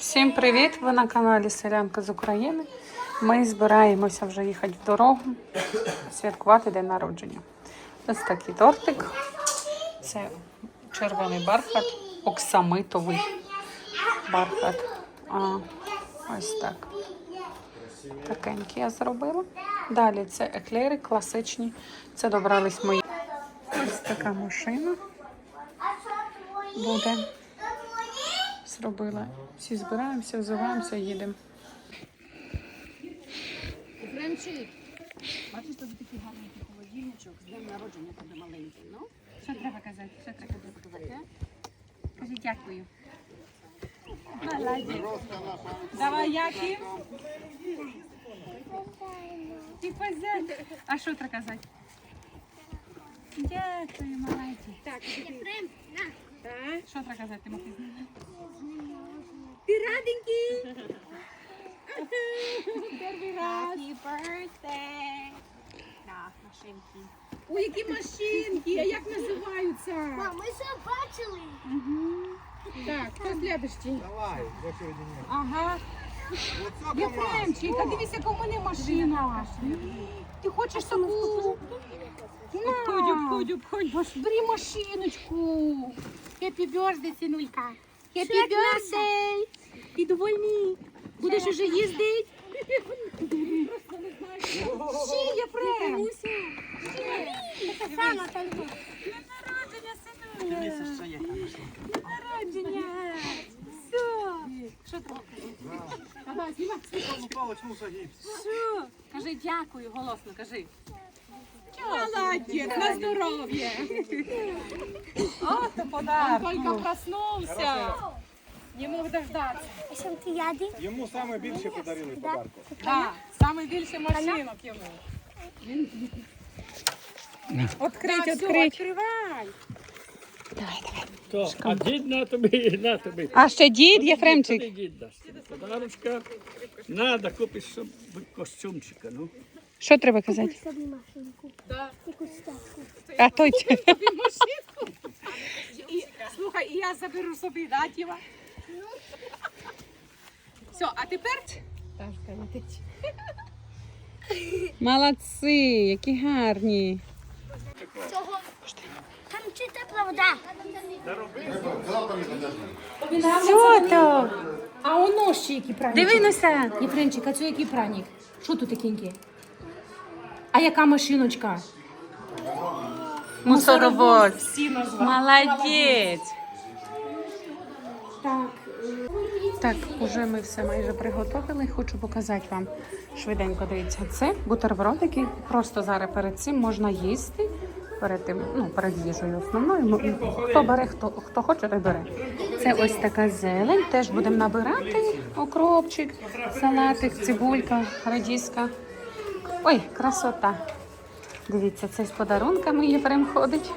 Всім привіт! Ви на каналі Селянка з України. Ми збираємося вже їхати в дорогу, святкувати день народження. Ось такий тортик. Це червоний бархат, оксамитовий бархат. А, ось так. Такенький я зробила. Далі це еклери класичні. Це добрались мої. Ось така машина буде. Зробила. Всі збираємося, взиваємося, їдемо. Френчик, бачиш, тобі такий гарний холодильничок з днем народження тебе маленький, ну? Що треба казати? Що треба казати? Кажи дякую. Молодець. Давай, Які. Ти. А що треба казати? Дякую, молодець. Так, так. Що треба казати, Тимофій? Ти раденький. Перший раз. Happy birthday! На, машинки. Ой, які машинки, а як називаються? Мам, ми все бачили. Так, хто слідущий? Давай, в очереди нет. Ага. Оце Єфремчик, а дивись, яка в мене машина. Ти хочеш таку? Обходь, обходь, обходь. Маш, бери машиночку. Happy birthday, синулька. Happy birthday. Ти довольний? Будеш уже їздити? Ще, Єфрем. Така сама только. Народження. Все. Що там? Давай, знімай. Що? Кажи дякую, голосно кажи. Молодець, на здоров'я. О, то подарок. Тільки проснувся. Не мог що? Йому саме більше подарили подарку. Так, саме більше машинок йому. Открить, открить. Відкривай. То, а дід на тобі, на тобі. А ще дід Єфремчик. Дід дасть. Подарочка. Надо купиш щоб костюмчика, ну. Що треба казати? Собі машинку. Да. Якусь статку. А той Тобі машинку. І, слухай, і я заберу собі, да, Тіма? Все, а тепер... Ташка летить. молодці, які гарні. Там чи тепла вода? Що то? А воно ще який праник? Дивинуся. Єфремчик, а це який праник? Що тут такеньке? А яка машиночка? Мусоровоз. Всі назвали. Молодець. Так. Так, уже ми все майже приготували. Хочу показати вам швиденько. Дивіться, це бутербродики. Просто зараз перед цим можна їсти. Перед тим, ну, перед їжею основною. Ну, Хто бере, хто, хто хоче, той бере. Це ось така зелень. Теж будемо набирати окропчик, салатик, цибулька, радіска. Ой, красота. Дивіться, це з подарунками Єфрем ходить.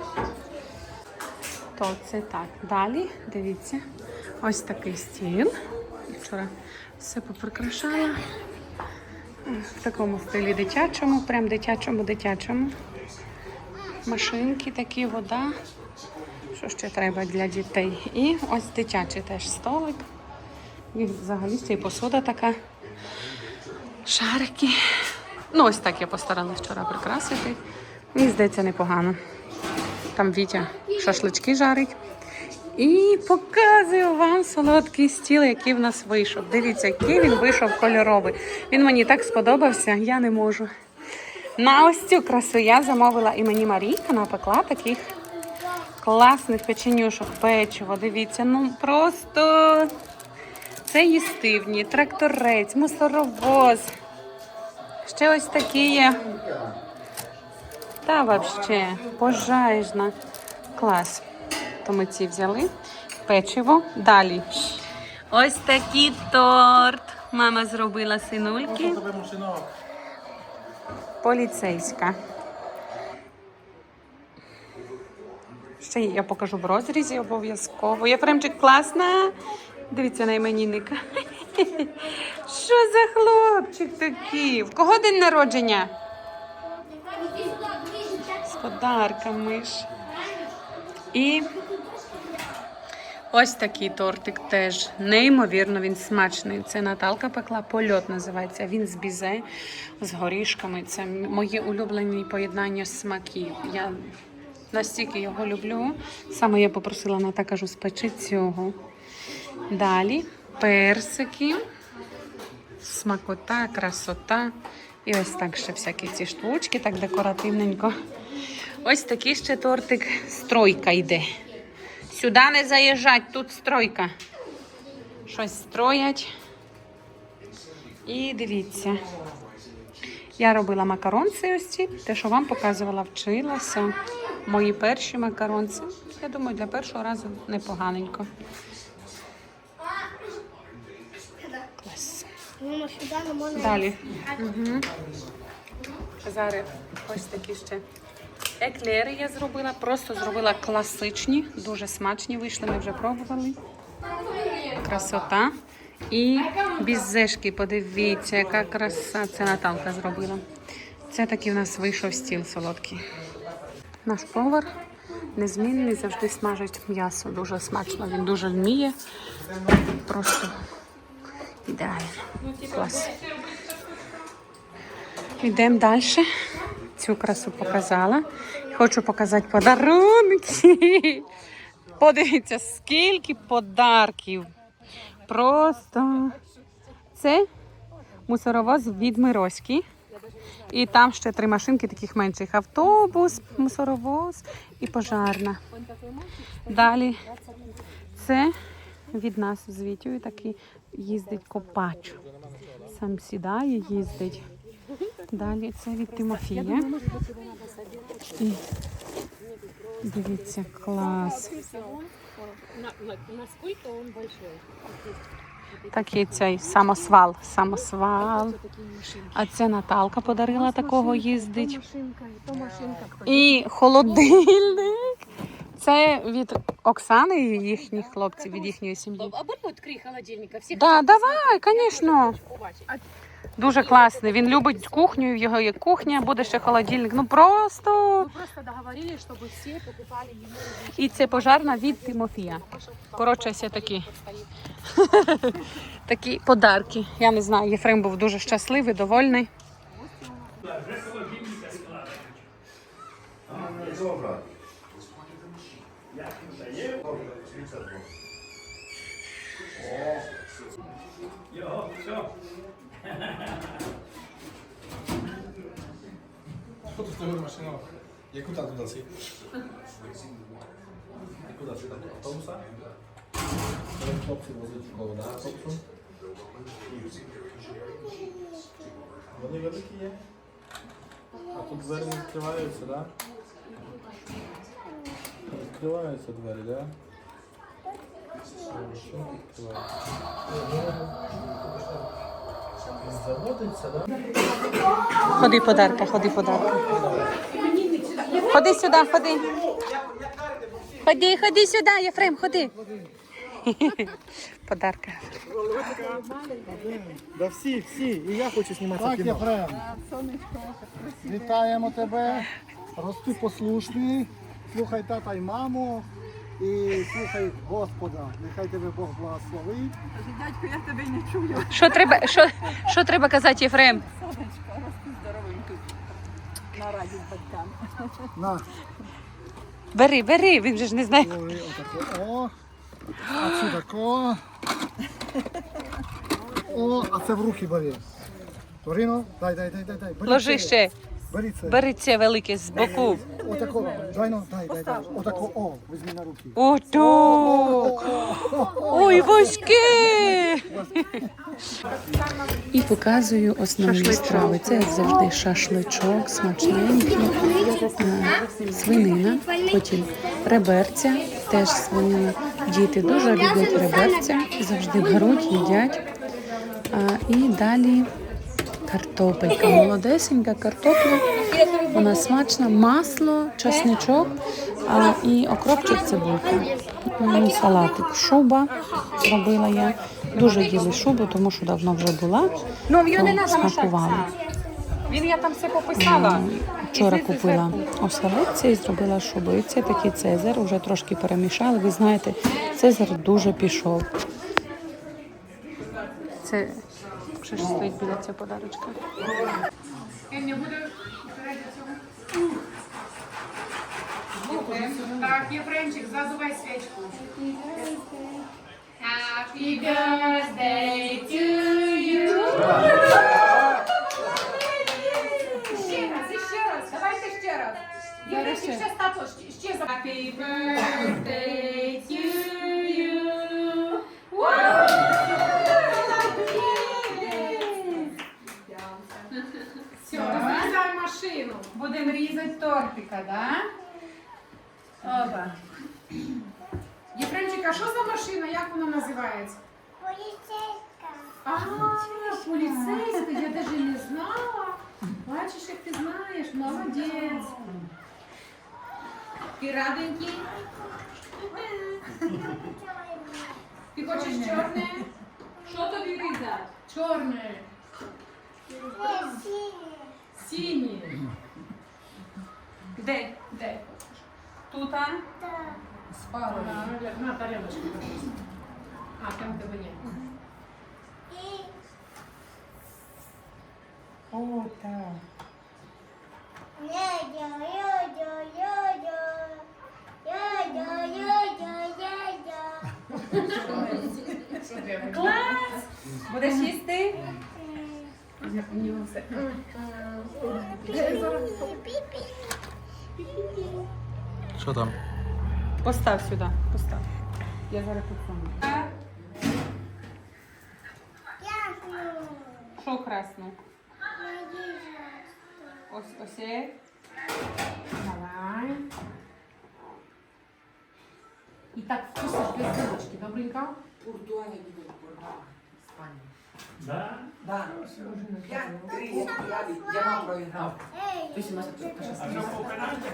То це так. Далі, дивіться, ось такий стіл. Вчора все поприкрашала. В такому стилі дитячому, прям дитячому, дитячому. Машинки такі, вода. Що ще треба для дітей? І ось дитячий теж столик. І взагалі ще й посуда така. Шарики. Ну, ось так я постаралась вчора прикрасити. Мені здається, непогано. Там Вітя шашлички жарить. І показую вам солодкий стіл, який в нас вийшов. Дивіться, який він вийшов кольоровий. Він мені так сподобався, я не можу. На ось цю красу я замовила і мені Марійка напекла таких класних печенюшок, печиво. Дивіться, ну просто це їстивні, тракторець, мусоровоз. Ще ось такі є. Та вообще, пожежна. Клас. То ми ці взяли. Печиво. Далі. Ось такий торт. Мама зробила синульки. Поліцейська. Ще я покажу в розрізі обов'язково. Єфремчик класна. Дивіться на іменинника. Що за хлопчик такий? В кого день народження? З подарками ж. І Ось такий тортик теж неймовірно, він смачний. Це Наталка пекла, польот називається. Він з бізе, з горішками. Це моє улюблені поєднання смаків. Я настільки його люблю. Саме я попросила Ната, кажу, спечи цього. Далі персики, смакота, красота. І ось так ще всякі ці штучки, так декоративненько. Ось такий ще тортик. Стройка йде. Сюди не заїжджать, тут стройка. Щось строять. І дивіться. Я робила макаронці ось ці, те, що вам показувала, вчилася. Мої перші макаронці. Я думаю, для першого разу непоганенько. Мама, сюди не можна. Далі. Угу. Зараз ось такі ще еклери я зробила. Просто зробила класичні, дуже смачні вийшли, ми вже пробували. Красота. І бізешки, подивіться, яка краса. Це Наталка зробила. Це такий у нас вийшов стіл солодкий. Наш повар незмінний, завжди смажить м'ясо. Дуже смачно, він дуже вміє. Просто ідеально. Клас. Йдемо далі. Цю красу показала. Хочу показати подарунки. Подивіться, скільки подарків. Просто це мусоровоз від Мироськи. І там ще три машинки таких менших. Автобус, мусоровоз і пожарна. Далі це від нас з Вітєю такий їздить копач. Сам сідає, їздить. Далі це від Тимофія. І дивіться, клас. Такий цей самосвал. Самосвал. А це Наталка подарила такого їздить. І холодильник. Це від Оксани і їхніх хлопців, від їхньої сім'ї. Або відкрий холодильника. Всі Да, давай, звісно. Дуже класний. Він любить кухню, в його є кухня, буде ще холодильник. Ну просто. Ми просто договорились, щоб всі покупали йому. І це пожарна від Тимофія. Коротше, все такі. такі подарки. Я не знаю, Єфрем був дуже щасливий, довольний. Його, все. Що тут стоїть машина? Яку там туди сі? Яку там автобуса? Хлопці возить школу, да, автобусом? Вони великі є? А тут двері не відкриваються, да? Відкриваються двері, да? Що відкриваються? Заводиться, да? Ходи, подарка, ходи, подарка. Ходи сюди, ходи. Ходи, ходи сюди, Єфрем, ходи. Подарка. Да всі, всі. І я хочу знімати так, кіно. Єфрем. Вітаємо тебе. Рости послушний. Слухай тата й маму. І слухай Господа. Нехай тебе Бог благословить. Дядько, я тебе не чую. Що треба, що, що треба казати, Єфрем? Сонечко, рости здоровим. На радість батькам. На. Бери, бери, він же ж не знає. Ой, отако. О. А це тако. О, а це в руки бери. Торіно, дай, дай, дай, дай, дай. Бери Ложи ще. Бери це. Бери це велике з боку. Отако. Дай, ну, дай, дай, дай. Отако, о, візьми на руки. Ото! Ой, важке! І показую основні страви. Це як завжди шашличок, смачненький, свинина, потім реберця, теж свинина. Діти дуже люблять реберця, завжди беруть, їдять. А, і далі картопелька, молодесенька картопля. Вона смачна, масло, чесничок а, і окропчик цибулька. М, Салатик, шуба зробила я. Дуже їли шубу, тому що давно вже була. То смакували. Він я там все пописала. Вчора І купила оселедця і зробила шубиці, такий цезар, вже трошки перемішали. Ви знаєте, цезар дуже пішов. Це ще ж стоїть біля цього подарочка. Так, Єфремчик, задувай свічку. Happy birthday to you. Ще раз, ще раз, давайте ще раз. Єфремчик, ще стато, ще, ще за. Happy birthday to you. Машину. Будемо різати тортика, да? Опа. Єфремчик, а що за машина? Як вона називається? Поліцейська. А, поліцейська, я навіть не знала. Бачиш, як ти знаєш, молодець. Ти раденький? Ти хочеш чорне? Що тобі різати? Чорне. Синє. Де? Де? Тут, а? Спала. На тарелочку. А, там тебе нет. О, так. Клас! Будеш їсти? Що там? Постав сюди, постав. Я зараз тут сама. Дякую. Що красно? Надіжда. Ось ось. є. Давай. І так вкусиш без вилочки, добренько? Да? Да. Я три, я, я, я вам проіграв. Ти сі мастерство А що по пенальті?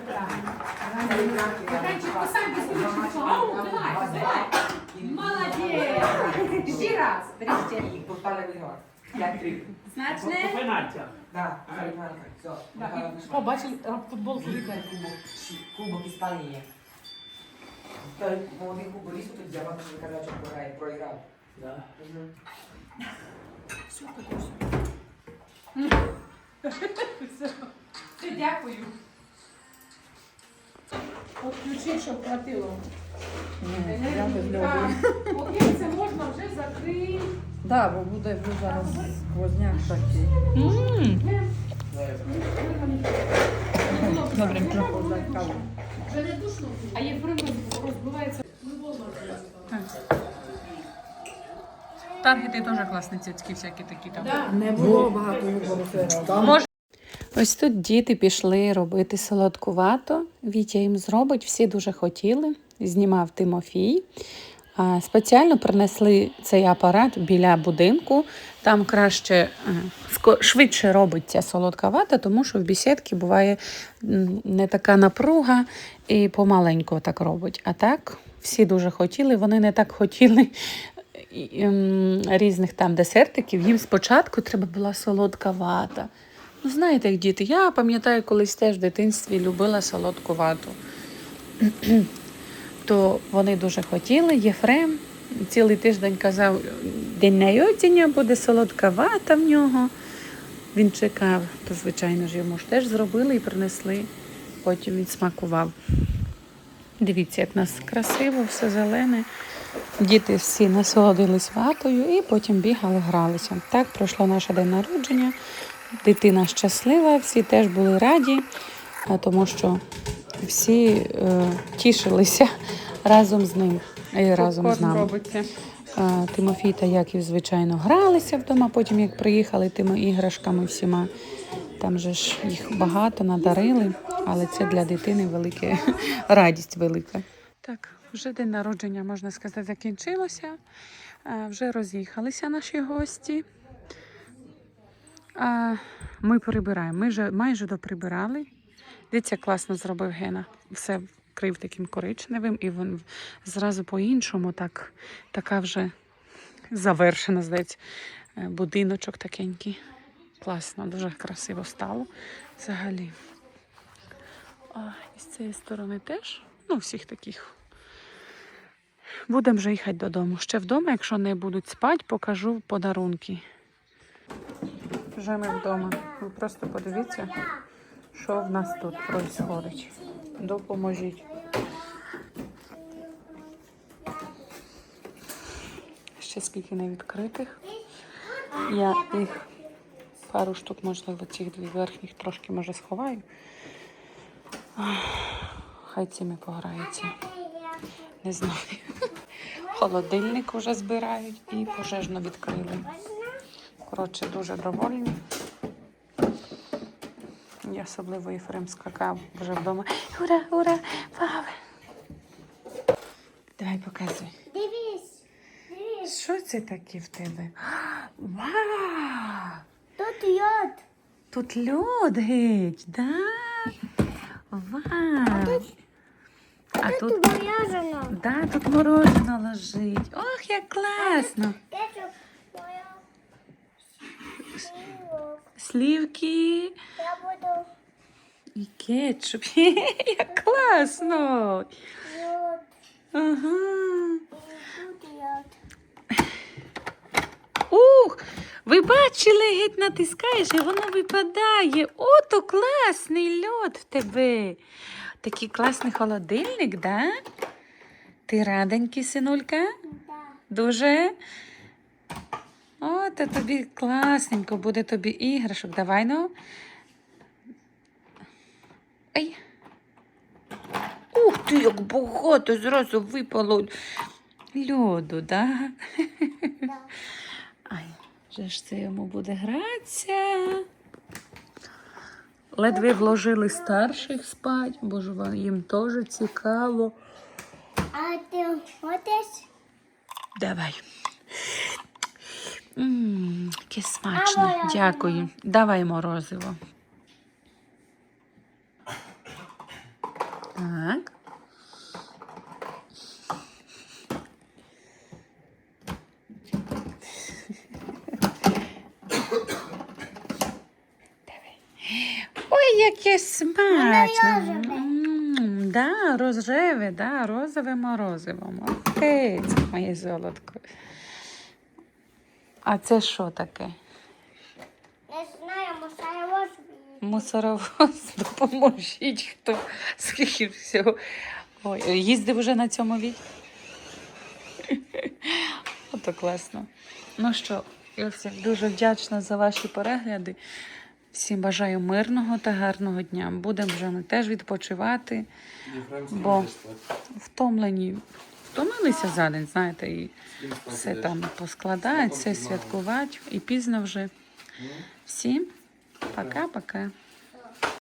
Євгенчик, посадь без вилочки. Ау, давай, давай. Молодець. Ще раз. Бережте. І повтали виграв. П'ять три. По Значне? пенальті. Да. Все. О, бачили, футбол Великий кубок, кубок Іспанії. Той молодий футболіст тут взяв, що казав, що програє, проіграв. Да. Все, дякую. Отключи, щоб хватило. Так, Окей, це можна вже закрити. Да, бо буде вже зараз возняк такий. Добре. Вже не душно, а є розбивається. Таргети теж класні цицькі всякі такі там. Не було багато вибору. Ось тут діти пішли робити солодкувато. Вітя їм зробить, всі дуже хотіли. Знімав Тимофій. А, Спеціально принесли цей апарат біля будинку. Там краще е, швидше робиться солодка вата, тому що в бісідці буває не така напруга і помаленьку так робить. А так всі дуже хотіли. Вони не так хотіли різних там десертиків. Їм спочатку треба була солодка вата. Ну, знаєте, як діти, я пам'ятаю, колись теж в дитинстві любила солодку вату. То вони дуже хотіли. Єфрем цілий тиждень казав, день народження буде солодка вата в нього. Він чекав, то, звичайно ж, йому ж теж зробили і принесли. Потім він смакував. Дивіться, як нас красиво, все зелене. Діти всі насолодились ватою і потім бігали, гралися. Так пройшло наше день народження. Дитина щаслива, всі теж були раді, тому що всі е, тішилися разом з ним і разом з нами. робиться. Тимофій та Яків, звичайно, гралися вдома, потім як приїхали тими іграшками всіма. Там же ж їх багато надарили, але це для дитини велика радість велика. Так, вже день народження, можна сказати, закінчилося. Вже роз'їхалися наші гості. Ми прибираємо. Ми вже майже доприбирали. Дивіться, класно зробив Гена. Все вкрив таким коричневим, і він зразу по-іншому, так, така вже завершена, здається, е, будиночок такенький. Класно, дуже красиво стало взагалі. А, і з цієї сторони теж. Ну, всіх таких. Будемо вже їхати додому. Ще вдома, якщо не будуть спати, покажу подарунки. Вже ми вдома. Ви просто подивіться, що в нас тут відбувається. Допоможіть. Ще скільки не відкритих. Я їх пару штук, можливо, цих дві верхніх трошки може сховаю. Хай цими пограються. Не знаю. Холодильник вже збирають і пожежно відкрили. Коротше, дуже довольні. І особливо Єфрем скакав вже вдома. Ура, ура, папа! Давай показуй. Дивись. Дивись. Що це таке в тебе? Вау! Тут йод. Тут льод геть, да? Вау! А тут, Тут морожено. да, тут мороженое лежить. Ох, як класно! Слівки Я буду і кетчуп. Як класно! йод. Ага. Ух! Ви бачили, геть натискаєш, і воно випадає. Ото класний льод в тебе. Такий класний холодильник, да? Ти раденький, синулька? Да. Дуже. О, то тобі класненько, буде тобі іграшок. Давай ну. Ай. Ух ти, як багато зразу випало льоду, да? Да. Ай, вже ж це йому буде гратися. Ледве вложили старших спать, бо ж їм теж цікаво. А ти хочеш? Давай. Яке смачне. Дякую. Давай морозиво. Так. Ой, яке смачне. рожеве. М, Да, рожеве, да, розове морозиво. Молодець, моє золотко. А це що таке? Не знаю, мусоровоз. Мусоровоз, допоможіть, хто скільки всього. Ой, їздив уже на цьому віці. Ото класно. Ну що, я всім дуже вдячна за ваші перегляди. Всім бажаю мирного та гарного дня. Будемо вже ми теж відпочивати, бо втомлені. Втомилися за день, знаєте, і все там поскладати, все святкувати. І пізно вже. Всім пока-пока.